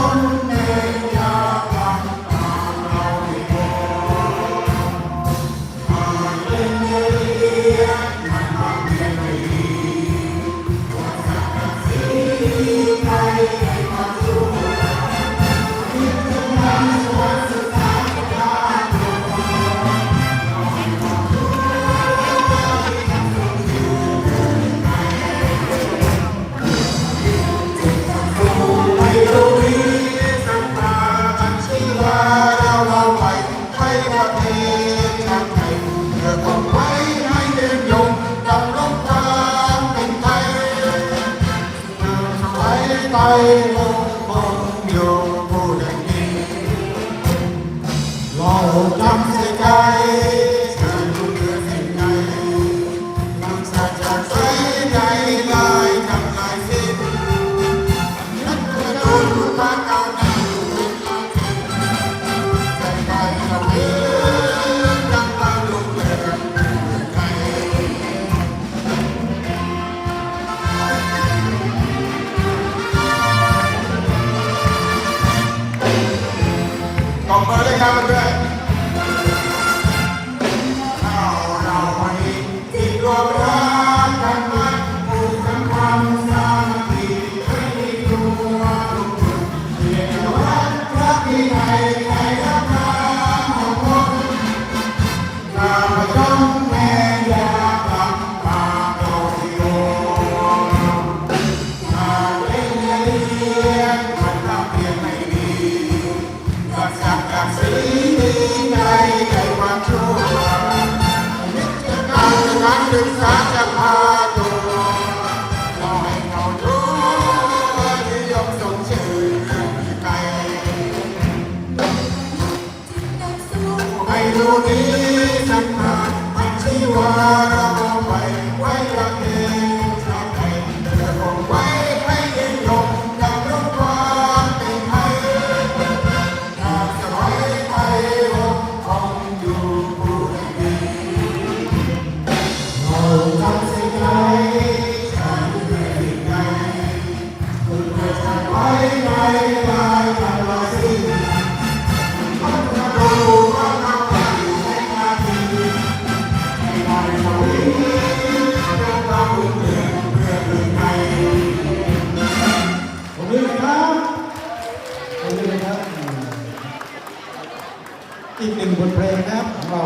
one. Oh, Come on, come back. การศึกษาจะพาตัวเราให้เขารู้นิยมส่งชื่อไกลไม่รู้นี้สำคัญชีว่าเราไป อีกหนึ่งบทเพลงนะครับของเรา